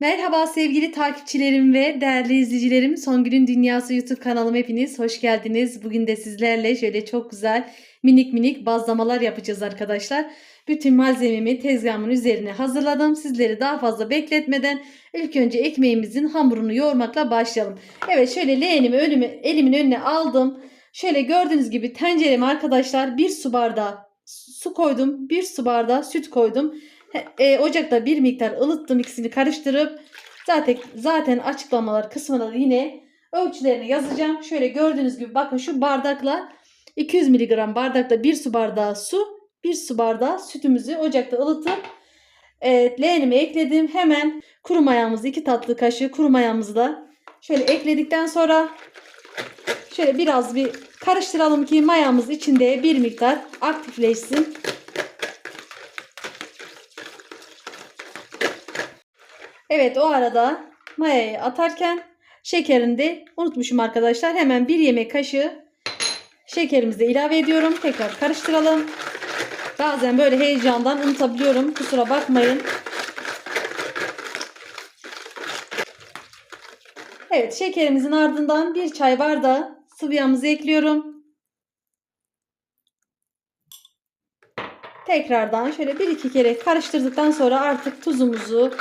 Merhaba sevgili takipçilerim ve değerli izleyicilerim. Songül'ün Dünyası YouTube kanalıma hepiniz hoş geldiniz. Bugün de sizlerle şöyle çok güzel minik minik bazlamalar yapacağız arkadaşlar. Bütün malzememi tezgahımın üzerine hazırladım. Sizleri daha fazla bekletmeden ilk önce ekmeğimizin hamurunu yoğurmakla başlayalım. Evet şöyle leğenimi önüme, elimin önüne aldım. Şöyle gördüğünüz gibi tencereme arkadaşlar bir su bardağı su koydum. Bir su bardağı süt koydum. E, ocakta bir miktar ılıttım ikisini karıştırıp zaten zaten açıklamalar kısmına da yine ölçülerini yazacağım. Şöyle gördüğünüz gibi bakın şu bardakla 200 mg bardakta bir su bardağı su, bir su bardağı sütümüzü ocakta ılıtıp evet, leğenime ekledim. Hemen kuru mayamızı iki tatlı kaşığı kuru mayamızı da şöyle ekledikten sonra şöyle biraz bir karıştıralım ki mayamız içinde bir miktar aktifleşsin. Evet o arada mayayı atarken şekerini de unutmuşum arkadaşlar. Hemen bir yemek kaşığı şekerimizi ilave ediyorum. Tekrar karıştıralım. Bazen böyle heyecandan unutabiliyorum. Kusura bakmayın. Evet şekerimizin ardından bir çay bardağı sıvı yağımızı ekliyorum. Tekrardan şöyle bir iki kere karıştırdıktan sonra artık tuzumuzu,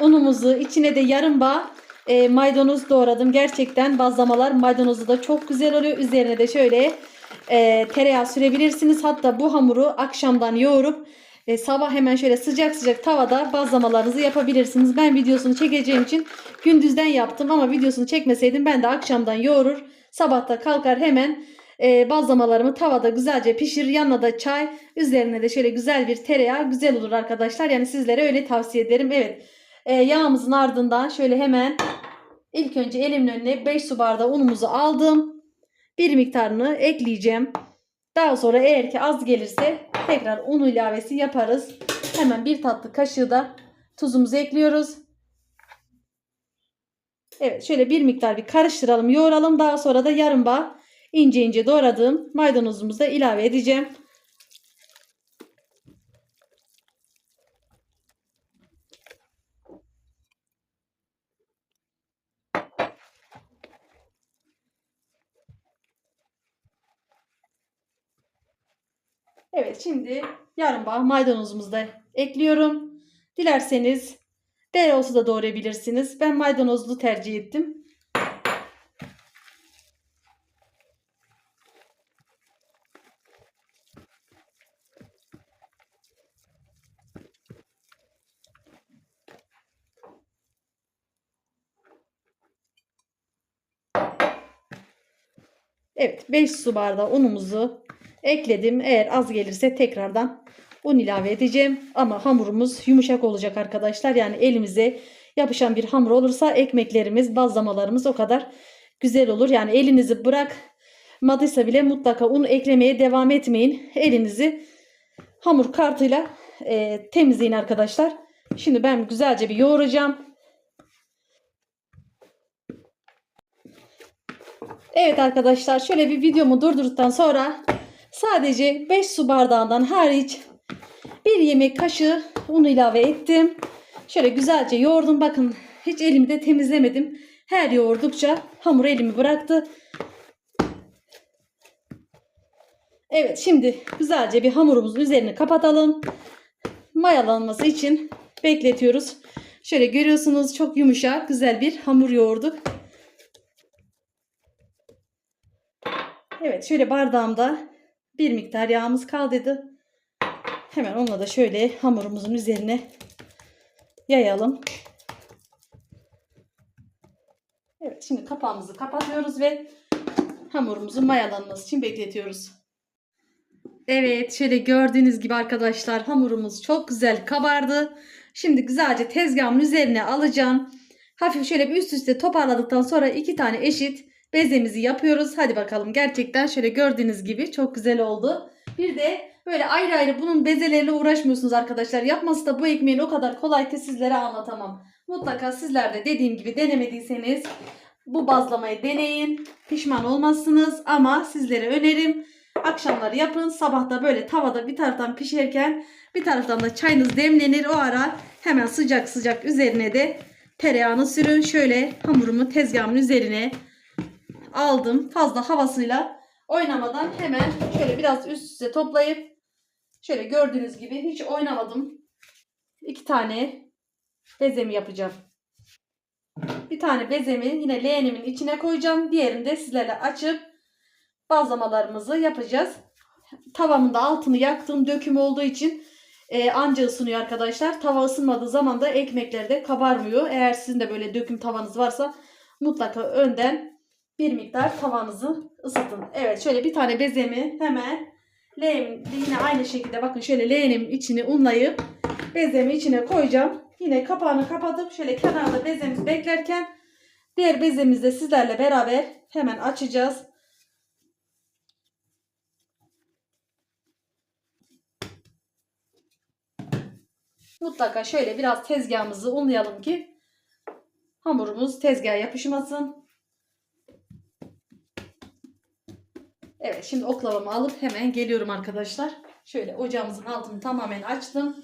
unumuzu, içine de yarım bağ e, maydanoz doğradım. Gerçekten bazlamalar maydanozu da çok güzel oluyor. Üzerine de şöyle e, tereyağı sürebilirsiniz. Hatta bu hamuru akşamdan yoğurup e, sabah hemen şöyle sıcak sıcak tavada bazlamalarınızı yapabilirsiniz. Ben videosunu çekeceğim için gündüzden yaptım ama videosunu çekmeseydim ben de akşamdan yoğurur. Sabahta kalkar hemen e, bazlamalarımı tavada güzelce pişirir. Yanına da çay, üzerine de şöyle güzel bir tereyağı güzel olur arkadaşlar. Yani sizlere öyle tavsiye ederim. Evet. E, yağımızın ardından şöyle hemen ilk önce elimin önüne 5 su bardağı unumuzu aldım. Bir miktarını ekleyeceğim. Daha sonra eğer ki az gelirse tekrar un ilavesi yaparız. Hemen bir tatlı kaşığı da tuzumuzu ekliyoruz. Evet şöyle bir miktar bir karıştıralım yoğuralım. Daha sonra da yarım bağ ince ince doğradığım maydanozumuzu da ilave edeceğim. Evet şimdi yarım bağ maydanozumuzu da ekliyorum. Dilerseniz dereotu da doğrayabilirsiniz. Ben maydanozlu tercih ettim. Evet 5 su bardağı unumuzu ekledim. Eğer az gelirse tekrardan un ilave edeceğim. Ama hamurumuz yumuşak olacak arkadaşlar. Yani elimize yapışan bir hamur olursa ekmeklerimiz, bazlamalarımız o kadar güzel olur. Yani elinizi bırakmadıysa bile mutlaka un eklemeye devam etmeyin. Elinizi hamur kartıyla e, temizleyin arkadaşlar. Şimdi ben güzelce bir yoğuracağım. Evet arkadaşlar şöyle bir videomu durdurduktan sonra sadece 5 su bardağından hariç bir yemek kaşığı un ilave ettim. Şöyle güzelce yoğurdum. Bakın hiç elimi de temizlemedim. Her yoğurdukça hamur elimi bıraktı. Evet şimdi güzelce bir hamurumuzun üzerini kapatalım. Mayalanması için bekletiyoruz. Şöyle görüyorsunuz çok yumuşak güzel bir hamur yoğurduk. Evet şöyle bardağımda bir miktar yağımız kaldıydı. Hemen onunla da şöyle hamurumuzun üzerine yayalım. Evet şimdi kapağımızı kapatıyoruz ve hamurumuzun mayalanması için bekletiyoruz. Evet şöyle gördüğünüz gibi arkadaşlar hamurumuz çok güzel kabardı. Şimdi güzelce tezgahımın üzerine alacağım. Hafif şöyle bir üst üste toparladıktan sonra iki tane eşit bezemizi yapıyoruz. Hadi bakalım gerçekten şöyle gördüğünüz gibi çok güzel oldu. Bir de böyle ayrı ayrı bunun bezeleriyle uğraşmıyorsunuz arkadaşlar. Yapması da bu ekmeğin o kadar kolay ki sizlere anlatamam. Mutlaka sizler de dediğim gibi denemediyseniz bu bazlamayı deneyin. Pişman olmazsınız ama sizlere önerim. Akşamları yapın. Sabahta böyle tavada bir taraftan pişerken bir taraftan da çayınız demlenir. O ara hemen sıcak sıcak üzerine de tereyağını sürün. Şöyle hamurumu tezgahımın üzerine aldım. Fazla havasıyla oynamadan hemen şöyle biraz üst üste toplayıp şöyle gördüğünüz gibi hiç oynamadım. İki tane bezemi yapacağım. Bir tane bezemi yine leğenimin içine koyacağım. Diğerini de sizlerle açıp bazlamalarımızı yapacağız. Tavamın da altını yaktım. Döküm olduğu için e, anca ısınıyor arkadaşlar. Tava ısınmadığı zaman da ekmekler de kabarmıyor. Eğer sizin de böyle döküm tavanız varsa mutlaka önden bir miktar tavanızı ısıtın. Evet şöyle bir tane bezemi hemen leğenin yine aynı şekilde bakın şöyle leğenin içini unlayıp bezemi içine koyacağım. Yine kapağını kapatıp şöyle kenarda bezemiz beklerken diğer bezemizi de sizlerle beraber hemen açacağız. Mutlaka şöyle biraz tezgahımızı unlayalım ki hamurumuz tezgaha yapışmasın. Evet şimdi oklavamı alıp hemen geliyorum arkadaşlar. Şöyle ocağımızın altını tamamen açtım.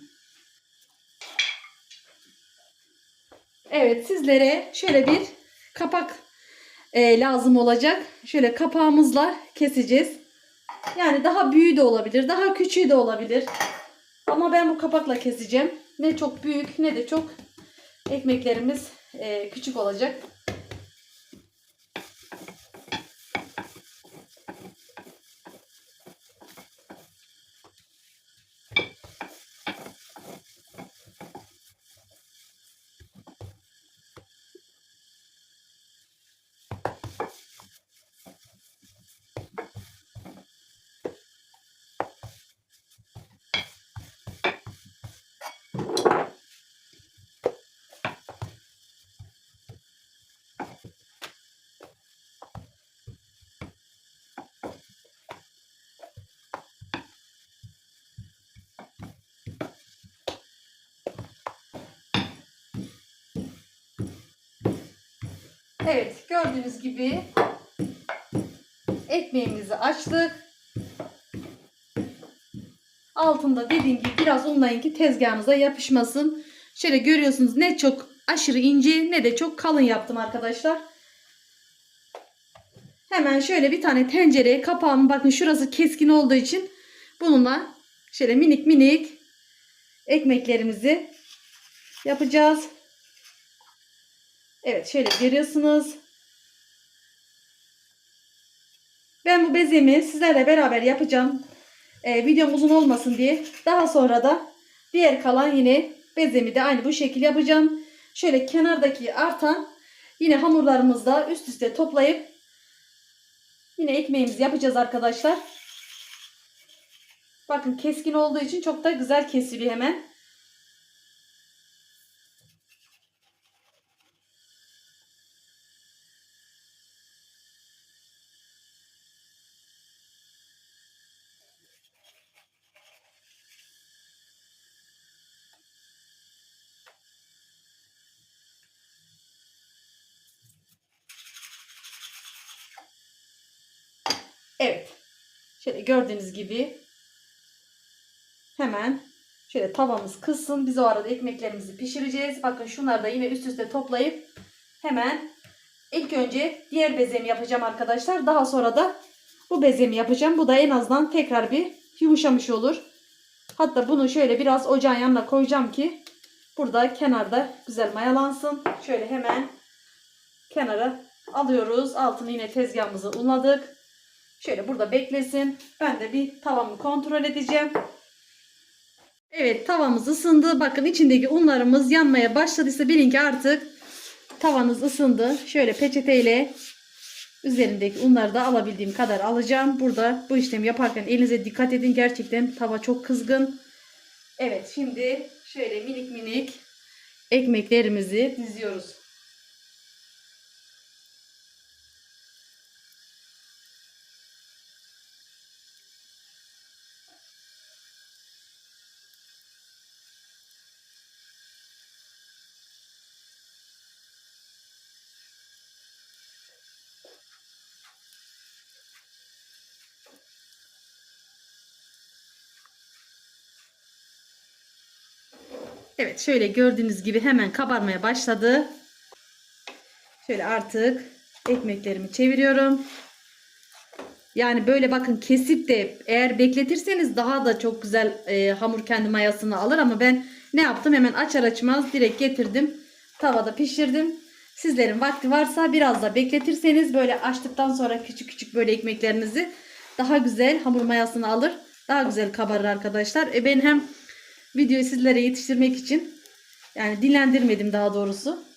Evet sizlere şöyle bir kapak e, lazım olacak. Şöyle kapağımızla keseceğiz. Yani daha büyüğü de olabilir. Daha küçüğü de olabilir. Ama ben bu kapakla keseceğim. Ne çok büyük ne de çok ekmeklerimiz e, küçük olacak. Evet gördüğünüz gibi ekmeğimizi açtık. Altında dediğim gibi biraz unlayın ki tezgahınıza yapışmasın. Şöyle görüyorsunuz ne çok aşırı ince ne de çok kalın yaptım arkadaşlar. Hemen şöyle bir tane tencereye kapağımı bakın şurası keskin olduğu için bununla şöyle minik minik ekmeklerimizi yapacağız. Evet şöyle görüyorsunuz. Ben bu bezemi sizlerle beraber yapacağım. Ee, videom uzun olmasın diye. Daha sonra da diğer kalan yine bezemi de aynı bu şekilde yapacağım. Şöyle kenardaki artan yine hamurlarımızda üst üste toplayıp yine ekmeğimizi yapacağız arkadaşlar. Bakın keskin olduğu için çok da güzel kesiliyor hemen. Evet. Şöyle gördüğünüz gibi hemen şöyle tavamız kızsın. Biz o arada ekmeklerimizi pişireceğiz. Bakın şunları da yine üst üste toplayıp hemen ilk önce diğer bezemi yapacağım arkadaşlar. Daha sonra da bu bezemi yapacağım. Bu da en azından tekrar bir yumuşamış olur. Hatta bunu şöyle biraz ocağın yanına koyacağım ki burada kenarda güzel mayalansın. Şöyle hemen kenara alıyoruz. Altını yine tezgahımızı unladık. Şöyle burada beklesin. Ben de bir tavamı kontrol edeceğim. Evet tavamız ısındı. Bakın içindeki unlarımız yanmaya başladıysa bilin ki artık tavanız ısındı. Şöyle peçeteyle üzerindeki unları da alabildiğim kadar alacağım. Burada bu işlemi yaparken elinize dikkat edin. Gerçekten tava çok kızgın. Evet şimdi şöyle minik minik ekmeklerimizi diziyoruz. Evet şöyle gördüğünüz gibi hemen kabarmaya başladı. Şöyle artık ekmeklerimi çeviriyorum. Yani böyle bakın kesip de eğer bekletirseniz daha da çok güzel e, hamur kendi mayasını alır ama ben ne yaptım hemen açar açmaz direkt getirdim tavada pişirdim. Sizlerin vakti varsa biraz da bekletirseniz böyle açtıktan sonra küçük küçük böyle ekmeklerinizi daha güzel hamur mayasını alır. Daha güzel kabarır arkadaşlar. E ben hem videoyu sizlere yetiştirmek için yani dinlendirmedim daha doğrusu.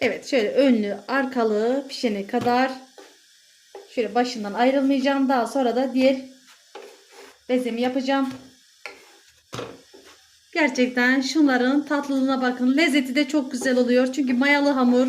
Evet şöyle önlü arkalı pişene kadar şöyle başından ayrılmayacağım. Daha sonra da diğer bezemi yapacağım. Gerçekten şunların tatlılığına bakın. Lezzeti de çok güzel oluyor. Çünkü mayalı hamur.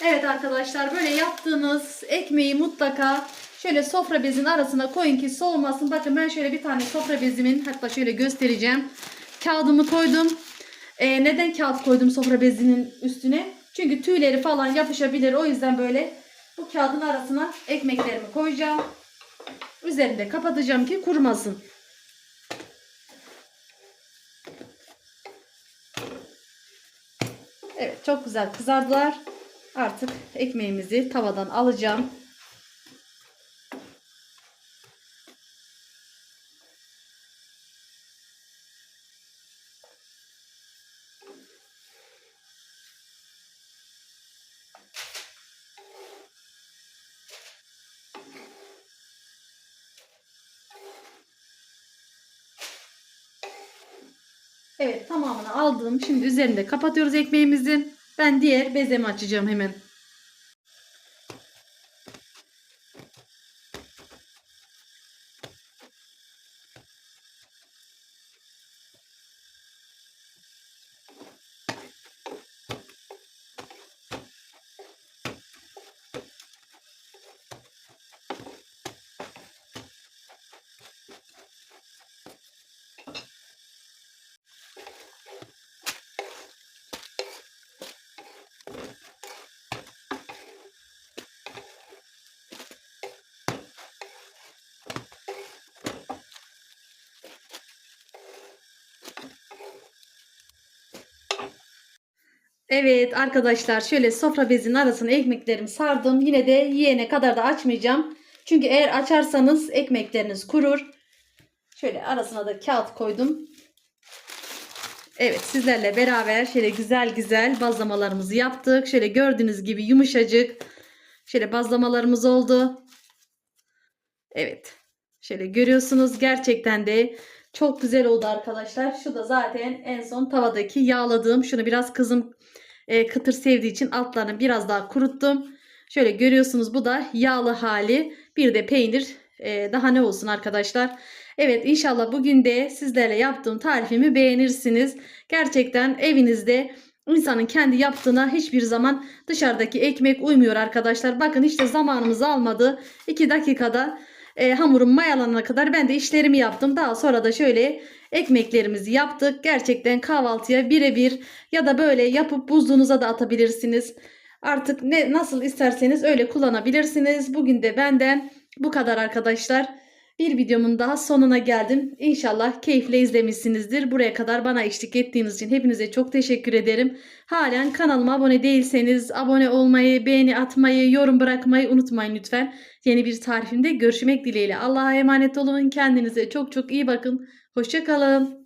Evet arkadaşlar böyle yaptığınız ekmeği mutlaka şöyle sofra bezinin arasına koyun ki soğumasın. Bakın ben şöyle bir tane sofra bezimin hatta şöyle göstereceğim. Kağıdımı koydum. Ee, neden kağıt koydum sofra bezinin üstüne? Çünkü tüyleri falan yapışabilir. O yüzden böyle bu kağıdın arasına ekmeklerimi koyacağım. Üzerinde kapatacağım ki kurumasın. Evet çok güzel kızardılar. Artık ekmeğimizi tavadan alacağım. Evet tamamını aldım. Şimdi üzerinde kapatıyoruz ekmeğimizi. Ben diğer bezemi açacağım hemen. Evet arkadaşlar şöyle sofra bezinin arasına ekmeklerimi sardım. Yine de yiyene kadar da açmayacağım. Çünkü eğer açarsanız ekmekleriniz kurur. Şöyle arasına da kağıt koydum. Evet sizlerle beraber şöyle güzel güzel bazlamalarımızı yaptık. Şöyle gördüğünüz gibi yumuşacık. Şöyle bazlamalarımız oldu. Evet. Şöyle görüyorsunuz gerçekten de çok güzel oldu arkadaşlar. Şu da zaten en son tavadaki yağladığım. Şunu biraz kızım e, kıtır sevdiği için altlarını biraz daha kuruttum. Şöyle görüyorsunuz bu da yağlı hali. Bir de peynir. E, daha ne olsun arkadaşlar. Evet inşallah bugün de sizlerle yaptığım tarifimi beğenirsiniz. Gerçekten evinizde insanın kendi yaptığına hiçbir zaman dışarıdaki ekmek uymuyor arkadaşlar. Bakın işte zamanımızı almadı. 2 dakikada e, hamurum mayalanana kadar ben de işlerimi yaptım. Daha sonra da şöyle ekmeklerimizi yaptık. Gerçekten kahvaltıya birebir ya da böyle yapıp buzluğunuza da atabilirsiniz. Artık ne nasıl isterseniz öyle kullanabilirsiniz. Bugün de benden bu kadar arkadaşlar. Bir videomun daha sonuna geldim. İnşallah keyifle izlemişsinizdir. Buraya kadar bana eşlik ettiğiniz için hepinize çok teşekkür ederim. Halen kanalıma abone değilseniz abone olmayı, beğeni atmayı, yorum bırakmayı unutmayın lütfen. Yeni bir tarifimde görüşmek dileğiyle. Allah'a emanet olun. Kendinize çok çok iyi bakın. Hoşçakalın.